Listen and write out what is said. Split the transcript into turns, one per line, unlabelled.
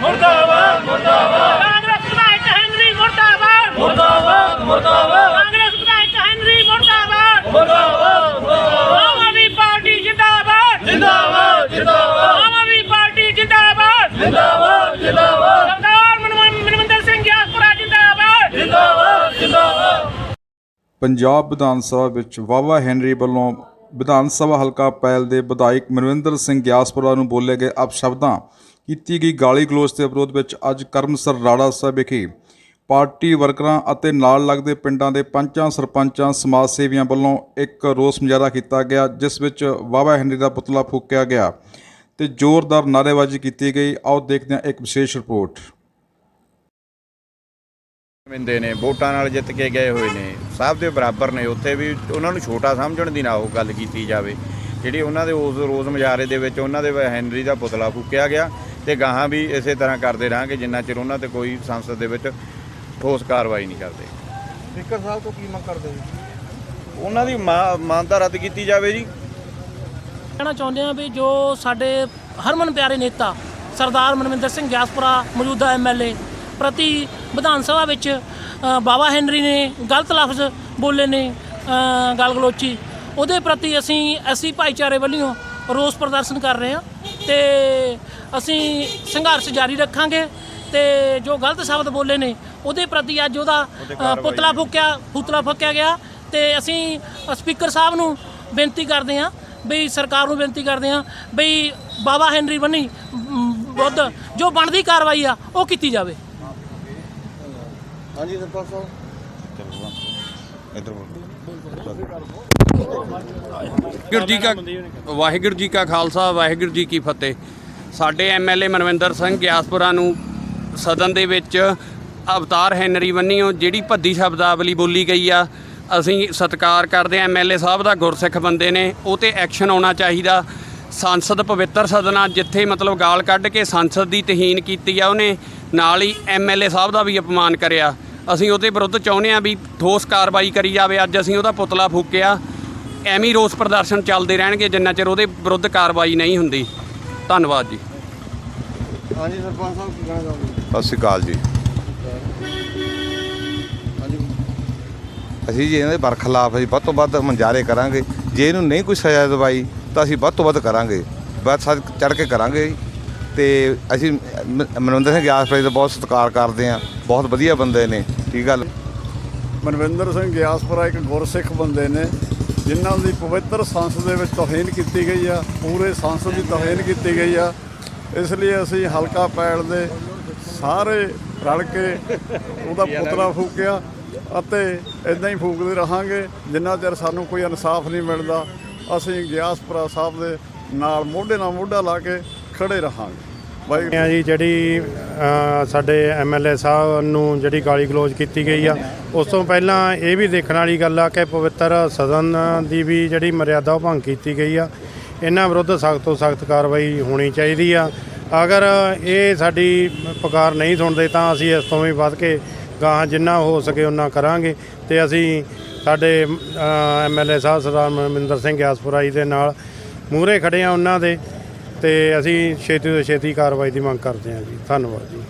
ਮੁਰਦਾਬਾਦ
ਮੁਰਦਾਬਾਦ। ਮੁਰਦਾਬਾਦ
ਕਾਂਗਰਸ ਵਿਧਾਇਕ ਹੈਨਰੀ ਮੁਰਦਾਬਾਦ।
ਮੁਰਦਾਬਾਦ ਮੁਰਦਾਬਾਦ।
ਕਾਂਗਰਸ ਵਿਧਾਇਕ ਹੈਨਰੀ ਮੁਰਦਾਬਾਦ।
ਮੁਰਦਾਬਾਦ ਮੁਰਦਾਬਾਦ।
ਆਮ ਆਦਮੀ ਪਾਰਟੀ ਜਿੰਦਾਬਾਦ।
ਜਿੰਦਾਬਾਦ ਜਿੰਦਾਬਾਦ।
ਆਮ ਆਦਮੀ ਪਾਰਟੀ ਜਿੰਦਾਬਾਦ।
ਜਿੰਦਾਬਾਦ ਜਿੰਦਾਬਾਦ।
ਸਰਦਾਰ ਮਨਮੋਹਨ- ਮਨਮਿੰਦਰ ਸਿੰਘ ਗਿਆਸਪੁਰਾ ਜਿੰਦਾਬਾਦ।
ਜਿੰਦਾਬਾਦ ਜਿੰਦਾਬਾਦ।
ਪੰਜਾਬ ਵਿਧਾਨ ਸਭਾ ਵਿੱਚ ਵਾਵਾ ਹੈਨਰੀ ਵੱਲੋਂ ਵਿਧਾਨ ਸਭਾ ਹਲਕਾ ਪੈਲ ਦੇ ਵਿਧਾਇਕ ਮਨਵਿੰਦਰ ਸਿੰਘ ਗਿਆਸਪੁਰਾ ਨੂੰ ਬੋਲੇ ਗਏ ਅਪਸ਼ਬਦਾਂ ਕੀਤੀ ਗਈ ਗਾਲੀ ਗਲੋਚ ਦੇ ਵਿਰੋਧ ਵਿੱਚ ਅੱਜ ਕਰਮਸਰ ਰਾੜਾ ਸਾਹਿਬ ਵਿਖੇ ਪਾਰਟੀ ਵਰਕਰਾਂ ਅਤੇ ਨਾਲ ਲੱਗਦੇ ਪਿੰਡਾਂ ਦੇ ਪੰਚਾਂ ਸਰਪੰਚਾਂ, ਸਮਾਜ ਸੇਵੀਆਂ ਵੱਲੋਂ ਇੱਕ ਰੋਸ ਮੁਜ਼ਾਹਰਾ ਕੀਤਾ ਗਿਆ, ਜਿਸ ਵਿੱਚ ਵਾਵਾ ਹੈਨਰੀ ਦਾ ਪੁਤਲਾ ਫੂਕਿਆ ਗਿਆ ਤੇ ਜ਼ੋਰਦਾਰ ਨਾਅਰੇਬਾਜ਼ੀ ਕੀਤੀ ਗਈ। ਆਓ ਦੇਖਦੇ ਹਾਂ ਇੱਕ ਵਿਸ਼ੇਸ਼ ਰਿਪੋਰਟ।
ਮਿੰਦੇ ਨੇ, ਵੋਟਾਂ ਨਾਲ ਜਿੱਤ ਕੇ ਗਏ ਹੋਏ ਨੇ। ਸਭ ਦੇ ਬਰਾਬਰ ਨੇ। ਉੱਥੇ ਵੀ ਉਹਨਾਂ ਨੂੰ ਛੋਟਾ ਸਮਝਣ ਦੀ ਨਾ ਉਹ ਗੱਲ ਕੀਤੀ ਜਾਵੇ। ਜਿਹੜੀ ਉਹਨਾਂ ਦੇ ਉਸ ਰੋਜ਼ ਮੁਜ਼ਾਹਰੇ ਦੇ ਵਿੱਚ ਉਹਨਾਂ ਦੇ ਹੈਨਰੀ ਦਾ ਪੁਤਲਾ ਫੂਕਿਆ ਗਿਆ। ਤੇ ਗਾਹਾਂ ਵੀ ਇਸੇ ਤਰ੍ਹਾਂ ਕਰਦੇ ਰਹਾਂਗੇ ਜਿੰਨਾ ਚਿਰ ਉਹਨਾਂ ਤੇ ਕੋਈ ਸੰਸਦ ਦੇ ਵਿੱਚ ਠੋਸ ਕਾਰਵਾਈ ਨਹੀਂ ਕਰਦੇ।
ਸਪੀਕਰ ਸਾਹਿਬ ਤੋਂ ਕੀ ਮੰਗ ਕਰਦੇ ਜੀ?
ਉਹਨਾਂ ਦੀ ਮਾਂ- ਮਾਨਤਾ ਰੱਦ ਕੀਤੀ ਜਾਵੇ ਜੀ।
ਕਹਿਣਾ ਚਾਹੁੰਦੇ ਹਾਂ ਵੀ ਜੋ ਸਾਡੇ ਹਰਮਨ ਪਿਆਰੇ ਨੇਤਾ ਸਰਦਾਰ ਮਨਵਿੰਦਰ ਸਿੰਘ ਗਿਆਸਪੁਰਾ ਮੌਜੂਦਾ ਐਮਐਲਏ ਪ੍ਰਤੀ ਵਿਧਾਨ ਸਭਾ ਵਿੱਚ ਬਾਬਾ ਹੈਨਰੀ ਨੇ ਗਲਤ ਲਫ਼ਜ਼ ਬੋਲੇ ਨੇ ਗਲ ਗਲੋਚੀ। ਉਹਦੇ ਪ੍ਰਤੀ ਅਸੀਂ ਐਸੀ ਭਾਈਚਾਰੇ ਵੱਲੋਂ ਰੋਸ ਪ੍ਰਦਰਸ਼ਨ ਕਰ ਰਹੇ ਹਾਂ ਤੇ ਅਸੀਂ ਸੰਘਰਸ਼ ਜਾਰੀ ਰੱਖਾਂਗੇ ਤੇ ਜੋ ਗਲਤ ਸ਼ਬਦ ਬੋਲੇ ਨੇ ਉਹਦੇ ਪ੍ਰਤੀ ਅੱਜ ਉਹਦਾ ਅ, ਪੁਤਲਾ ਫੂਕਿਆ ਪੁਤਲਾ ਫੂਕਿਆ ਗਿਆ ਤੇ ਅਸੀਂ ਸਪੀਕਰ ਸਾਹਿਬ ਨੂੰ ਬੇਨਤੀ ਕਰਦੇ ਹਾਂ ਬਈ ਸਰਕਾਰ ਨੂੰ ਬੇਨਤੀ ਕਰਦੇ ਹਾਂ ਬਈ ਬਾਬਾ ਹੈਨਰੀ ਬੰਨੀ ਬੁੱਧ ਜੋ ਬਣਦੀ ਕਾਰਵਾਈ ਆ ਉਹ ਕੀਤੀ ਜਾਵੇ।
ਹਾਂਜੀ ਸਰਪੰਚ ਸਾਹਿਬ।
ਵਾਹਿਗੁਰੂ ਜੀ ਕਾ ਵਾਹਿਗੁਰੂ ਜੀ ਕਾ ਖਾਲਸਾ ਵਾਹਿਗੁਰੂ ਜੀ ਕੀ ਫਤਿਹ। ਸਾਡੇ ਐਮਐਲਏ ਮਨਵਿੰਦਰ ਸਿੰਘ ਗਿਆਸਪੁਰਾ ਨੂੰ ਸਦਨ ਦੇ ਵਿੱਚ ਅਵਤਾਰ ਹੈਨਰੀ ਬੰਨਿਓ ਜਿਹੜੀ ਭੱਦੀ ਸ਼ਬਦਾਵਲੀ ਬੋਲੀ ਗਈ ਆ, ਅਸੀਂ ਸਤਿਕਾਰ ਕਰਦੇ ਆ ਐਮਐਲਏ ਸਾਹਿਬ ਦਾ ਗੁਰਸਿੱਖ ਬੰਦੇ ਨੇ, ਉਹ ਤੇ ਐਕਸ਼ਨ ਆਉਣਾ ਚਾਹੀਦਾ। ਸੰਸਦ ਪਵਿੱਤਰ ਸਦਨ ਆ, ਜਿੱਥੇ ਮਤਲਬ ਗਾਲ ਕੱਢ ਕੇ ਸੰਸਦ ਦੀ ਤਹੀਨ ਕੀਤੀ ਆ ਉਹਨੇ, ਨਾਲ ਹੀ ਐਮਐਲਏ ਸਾਹਿਬ ਦਾ ਵੀ ਅਪਮਾਨ ਕਰਿਆ। ਅਸੀਂ ਉਹਦੇ ਵਿਰੁੱਧ ਚਾਹੁੰਦੇ ਆ ਵੀ ਠੋਸ ਕਾਰਵਾਈ ਕਰੀ ਜਾਵੇ। ਅੱਜ ਅਸੀਂ ਉਹਦਾ ਪੁਤਲਾ ਫੂਕਿਆ। ਐਵੇਂ ਰੋਸ ਪ੍ਰਦਰਸ਼ਨ ਚੱਲਦੇ ਰਹਿਣਗੇ, ਜਿੰਨਾ ਚਿਰ ਉਹਦੇ ਵਿਰੁੱਧ ਕਾਰਵਾਈ ਨਹੀਂ ਹੁੰਦੀ। ਧੰਨਵਾਦ ਜੀ।
ਹਾਂਜੀ ਸਰਪੰਚ ਸਾਹਿਬ ਕੀ ਕਹਿਣਾ ਚਾਹੁੰਦੇ
ਸਤਿ ਸ਼੍ਰੀ ਅਕਾਲ ਜੀ।
ਹਾਂਜੀ।
ਅਸੀਂ ਜੀ ਇਹਨਾਂ ਦੇ ਬਰਖਲਾਫ ਅਸੀਂ ਵੱਧ ਤੋਂ ਵੱਧ ਮੰਜਾਰੇ ਕਰਾਂਗੇ। ਜੇ ਇਹਨੂੰ ਨਹੀਂ ਕੋਈ ਸਜ਼ਾ ਦਵਾਈ ਤਾਂ ਅਸੀਂ ਵੱਧ ਤੋਂ ਵੱਧ ਕਰਾਂਗੇ। ਵੱਧ ਸੱਜ ਚੜ ਕੇ ਕਰਾਂਗੇ ਜੀ। ਤੇ ਅਸੀਂ ਮ- ਮਨਵਿੰਦਰ ਸਿੰਘ ਗਿਆਸਪੁਰੇ ਦਾ ਬਹੁਤ ਸਤਿਕਾਰ ਕਰਦੇ ਹਾਂ। ਬਹੁਤ ਵਧੀਆ ਬੰਦੇ ਨੇ ਠੀਕ ਗੱਲ?
ਮਨਵਿੰਦਰ ਸਿੰਘ ਗਿਆਸਪੁਰਾ ਇੱਕ ਗੁਰਸਿੱਖ ਬੰਦੇ ਨੇ। ਜਿਨ੍ਹਾਂ ਦੀ ਪਵਿੱਤਰ ਸੰਸਦ ਦੇ ਵਿੱਚ ਤੋਹੀਨ ਕੀਤੀ ਗਈ ਆ, ਪੂਰੇ ਸੰਸਦ ਦੀ ਤੋਹੀਨ ਕੀਤੀ ਗਈ ਆ। ਇਸ ਲਈ ਅਸੀਂ ਹਲਕਾ ਪੈਲ ਦੇ ਸਾਰੇ ਰਲ ਕੇ ਉਹਦਾ ਪੁਤਲਾ ਫੂਕਿਆ ਅਤੇ ਇਦਾਂ ਹੀ ਫੂਕਦੇ ਰਹਾਂਗੇ। ਜਿੰਨਾ ਚਿਰ ਸਾਨੂੰ ਕੋਈ ਇਨਸਾਫ ਨਹੀਂ ਮਿਲਦਾ, ਅਸੀਂ ਗਿਆਸਪੁਰਾ ਸਾਹਿਬ ਦੇ ਨਾਲ ਮੋਢੇ ਨਾਲ ਮੋਢਾ ਲਾ ਕੇ ਖੜੇ ਰਹਾਂਗੇ।
ਆ ਜੀ ਜਿਹੜੀ ਅ, ਸਾਡੇ ਐਮਐਲਏ ਸਾਹਿਬ ਨੂੰ ਜਿਹੜੀ ਗਾਲੀ ਗਲੋਚ ਕੀਤੀ ਗਈ ਆ ਉਸ ਤੋਂ ਪਹਿਲਾਂ ਇਹ ਵੀ ਦੇਖਣ ਵਾਲੀ ਗੱਲ ਆ ਕਿ ਪਵਿੱਤਰ ਸਦਨ ਦੀ ਵੀ ਜਿਹੜੀ ਮਰਿਆਦਾ ਉਹ ਭੰਗ ਕੀਤੀ ਗਈ ਆ। ਇਹਨਾਂ ਵਿਰੁੱਧ ਸਖਤ ਤੋਂ ਸਖਤ ਕਾਰਵਾਈ ਹੋਣੀ ਚਾਹੀਦੀ ਆ। ਅਗਰ ਇਹ ਸਾਡੀ ਪੁਕਾਰ ਨਹੀਂ ਸੁਣਦੇ ਤਾਂ ਅਸੀਂ ਇਸ ਤੋਂ ਵੀ ਵੱਧ ਕੇ ਗਾਹਾਂ ਜਿੰਨਾ ਹੋ ਸਕੇ ਉਹਨਾਂ ਕਰਾਂਗੇ ਤੇ ਅਸੀਂ ਸਾਡੇ ਐਮਐਲਏ ਸਾਹਿਬ ਸਰਦਾਰ ਮਨਮਿੰਦਰ ਸਿੰਘ ਗਿਆਸਪੁਰਾ ਜੀ ਦੇ ਨਾਲ ਮੂਹਰੇ ਖੜੇ ਆ ਉਹਨਾਂ ਦੇ। ਤੇ ਅਸੀਂ ਛੇਤੀ ਤੋਂ ਛੇਤੀ ਕਾਰਵਾਈ ਦੀ ਮੰਗ ਕਰਦੇ ਹਾਂ ਜੀ। ਧੰਨਵਾਦ ਜੀ।